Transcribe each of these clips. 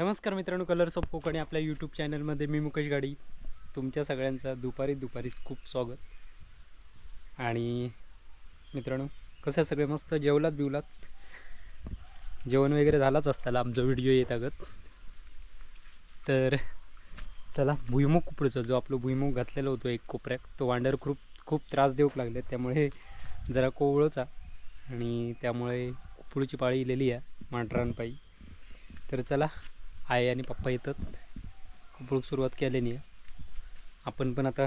नमस्कार मित्रांनो colours of Konkani आपल्या यूट्यूब चॅनलमध्ये मी मुकेश गाडी. तुमच्या सगळ्यांचं दुपारी दुपारीच खूप स्वागत. आणि मित्रांनो कसं आहे सगळे मस्त? जेवलात बिवलात? जेवण वगैरे झालाच असताना आमचा व्हिडिओ येत अगत तर चला भुईमुग कुपडूचा जो आपलं भुईमुग घातलेला होतो एक कोपऱ्यात तो वांडर खूप खूप त्रास देऊक लागले. त्यामुळे जरा कोवळचा आणि त्यामुळे कुपडूची पाळी इलेली आहे मांढरांपायी. तर चला आई आणि पप्पा येतात कुपळूक सुरुवात केल्याने आपण पण आता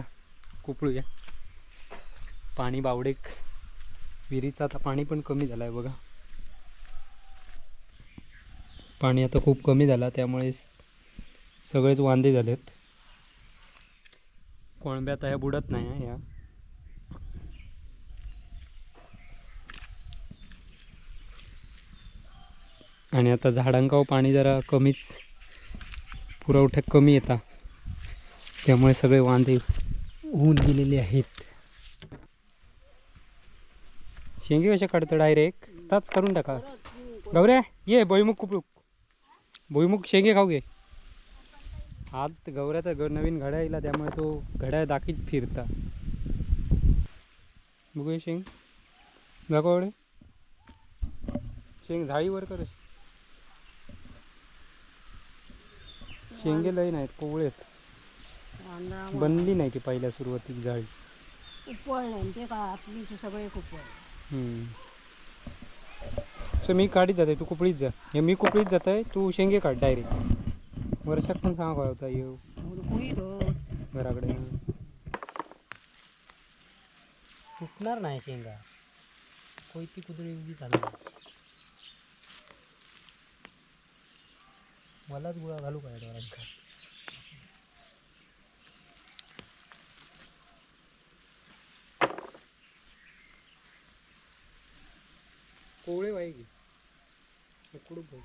कुपळूया. पाणी बावडेक विहिरीचं आता पाणी पण कमी झालं आहे बघा. पाणी आता खूप कमी झालं त्यामुळे सगळेच वांदे झालेत. कोळंब्या आता ह्या बुडत नाही आहे ह्या. आणि आता झाडांकाव पाणी जरा कमीच पुरवठा कमी येता त्यामुळे सगळे वांदे होऊन गेलेले आहेत. शेंगे कशा काढतो डायरेक्ट ताच करून टाका. गौऱ्या ये भुईमुख कुपळूक भुईमुख शेंगे खाऊ घे. आत गवऱ्याचा ग नवीन घड्या येईला त्यामुळे तो घड्या दाखीत फिरता. बघूया शेंग. दाखवडे शेंग झाळीवर कर शेंगे लय नाहीत कोवळे आहेत. बनली नाही ती पहिल्या सुरुवातीक जाळी. ते का सगळे उपळ. सो मी काढीत जाते तू कुपळीत जा. हे मी कुपळीत जात आहे तू शेंगे काढ डायरेक्ट. वर्षात पण सांगा काय होता येऊ. तो घराकडे. तुटणार नाही शेंगा. कोयती कुदळी उभी चालणार मलाच गुळा घालू काय डोळ्यांका कोवळे वाई गे. उकडू भाऊ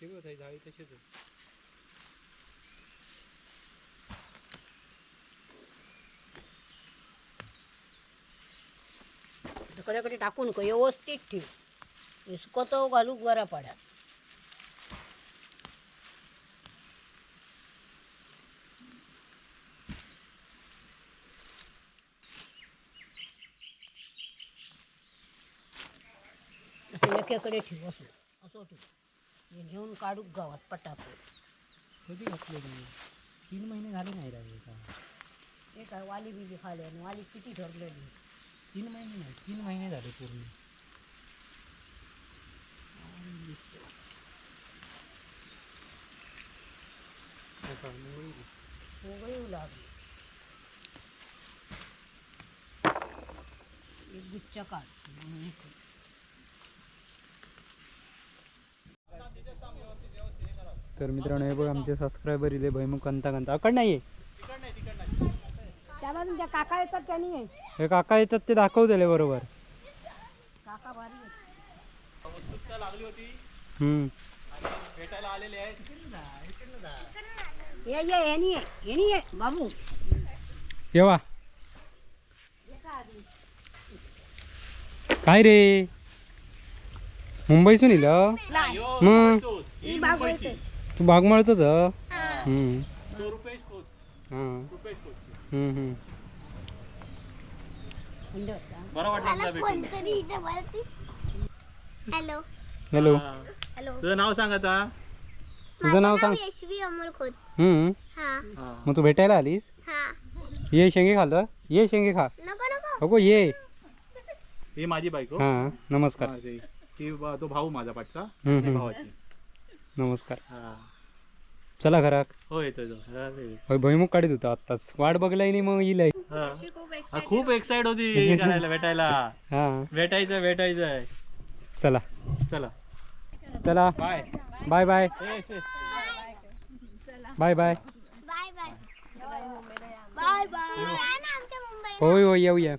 ते बघ जाळी तशीच आहे. कडेकडे टाकून नको व्यवस्थित ठेव. इसको तो घालूक बरा पडा असं एकेकडे ठेव असं असं ठेव. हे घेऊन काढूक गावात पटापट. कधी घातले तीन महिने झाले नाही राहिले का? हे काय वाली बिली खाले आणि वाली किती ठरलेली? तीन महिने नाही तीन महिने झाले पूर्ण. हो लागली. एक गुच्छ काढ. तर मित्रांनो हे बघ आमचे सबस्क्रायबर इले भैमुख कंता कंता. अकड नाही. काका येतात त्यांनी हे काका येतात ते दाखव दिले बरोबर. काका भारी लागली होती भेटायला आलेले ये बाबू. येवा काय रे? मुंबई सुन यो, मग. बाग तू बागमाळच रुपेश होता. हॅलो. हॅलो. हॅलो. तुझं नाव सांग आता. तुझं नाव सांग. यशवी अमोल खोत. हम्म. हा. मग तू भेटायला आलीस? हा. ये शेंगे खाल्लं? ये शेंगे खा. नको नको. अगो ये. ही माझी बायको. हां नमस्कार. ते- ती बा- तो भाऊ माझा पाठचा. भावाची. नमस्कार. हा. चला तो हा, ते. होय भुईमुग काढत होता आत्ताच. वाट बघलाय नाही मग येईल हा. हा, खूप एक्साइट होती हे करायला भेटायला. हां. भेटायचं भेटायचंय चला. चला. चला. Bye. Bye bye. Bye bye. Bye bye. Bye bye. या ना आमच्या मुंबईला. होय होय येऊया.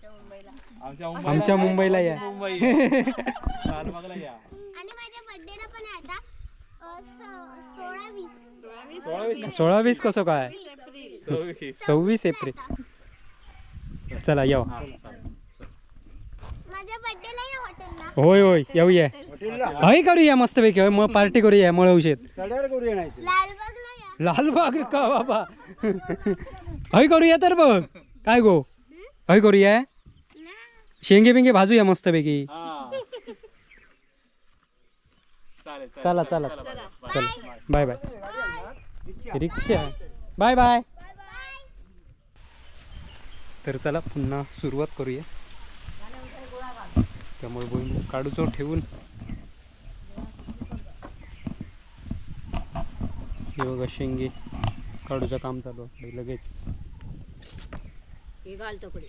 आमच्या आमच्या मुंबईला या. मुंबई लालबागला या. आणि माझ्या बर्थडेला पण आहे आता अ, स- सोळा वीस. सोळा वीस कसं काय? सव्वीस एप्रिल. चला येऊ. माझ्या बर्थडेला या हॉटेलला होय होय येऊया. हय करूया मस्तपैकी? होय मग पार्टी करूया मळवशेत लालबाग का बाबा? हय करूया तर बघ काय गो? हय करूया? शेंगे बिंगे भाजूया मस्तपैकी. चालेल चला चला. चला. Bye bye. रिक्षा. Bye bye. तर चला पुन्हा सुरुवात करूया. त्यामुळे भुईमुग काढूचो ठेवून. हे बघा शेंगे. काढूचं काम चालू आहे लगेच. हे घाल तकडे.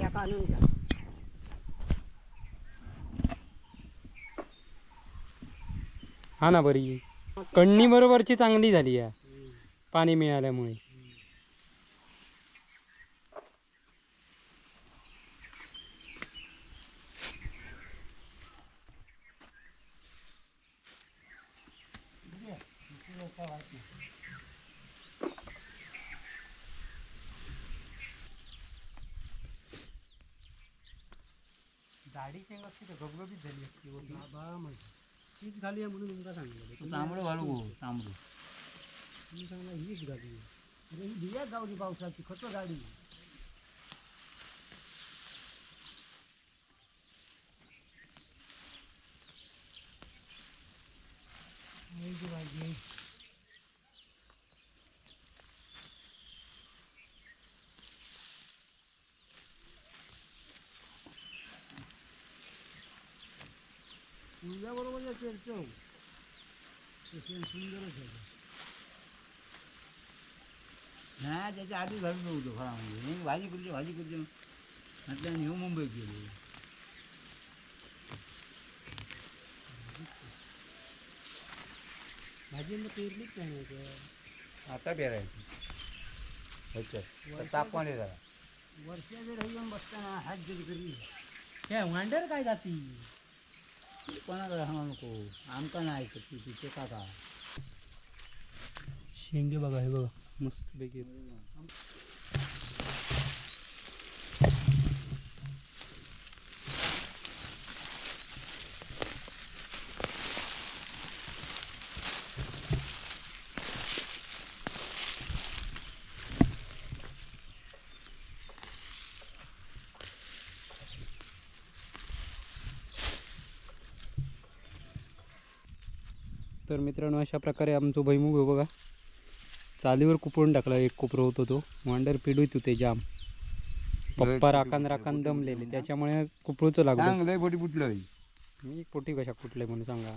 या काढून घ्या. हा ना बरी. कण्णी बरोबरची चांगली झाली आहे पाणी मिळाल्यामुळे. दाढी शेंग असते गबगबीत झाली असती. म्हणजे घाली आहे म्हणून तुमका सांगितलं. तांबडं घालू तांबडं. तुम्ही सांगला हीच घाली अरे ही बिया गावली पावसाची खत गाडी. बरोबर चर्चा सुंदरच आहे. नाही त्याच्या आधी घालून नव्हतं फळामध्ये. मी भाजी करतो भाजी करतो म्हटलं नेऊ मुंबईत गेलो. भाजी मग पेरलीच नाही ना आता पेरायचं. ह्याच्यात तापमान आहे जरा. वर्षा जर येऊन बसताना हात जरी करी. काय वांडर काय जाती? कोणाकडे सांगा नको? आमका नाही ऐकत तू तिथे काका. शेंगे बघा हे बघा मस्त पैकी. तर मित्रांनो अशा प्रकारे आमचं भैमुग आहे बघा. चालीवर कुपळून टाकला एक कोपरं होतो तो. वांडर पिडूत होते जाम. पप्पा राखान राखान दमलेले. त्याच्यामुळे कुपळूचं लागलं. चांगलं बोटी फुटलं मी पोटी कशा कुठले म्हणून सांगा.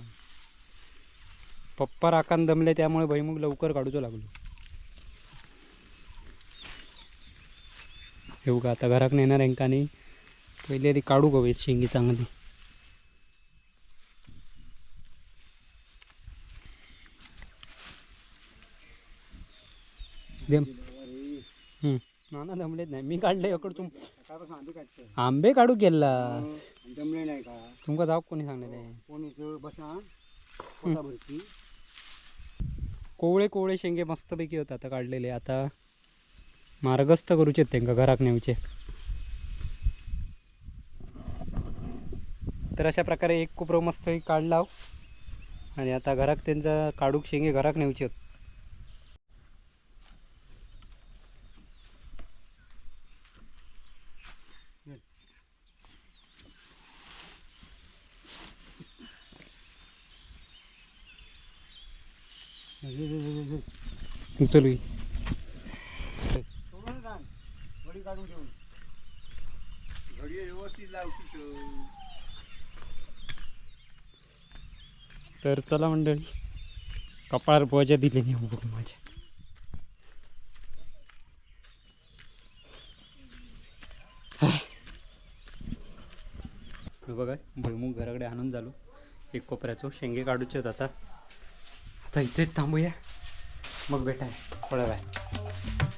पप्पा राखान दमले त्यामुळे भैमुग लवकर काढूचो लागलो. येऊ का आता घराक नेणार यांका नाही? पहिले आधी काढू गवे शेंगी चांगली. देम. नाना नाही. मी काढले तुम आंबे काढू गेला जमले नाही का? तुमका जाऊ कोणी बसा पोटाभरती कोवळे कोवळे शेंगे मस्तपैकी होतात आता काढलेले. आता मार्गस्थ करूचे त्यांका घराक नेऊचे. तर अशा प्रकारे एक कोपरं मस्त काढला आणि आता घराक त्यांचा काढूक शेंगे घराक नेऊचे आहेत. चल की. सोडून काढ वडी काढून ठेवून घडी व्यवस्थित लावशील तर चला मंडळी कपाळावर बोजा दिले नाही बघ माझ्या. हे बघा भुईमुग घराकडे आणून झालो. एक कोपऱ्याचो शेंगे काढूचे आता. आता इथेच थांबूया. मग भेटाय थोड्या वेळ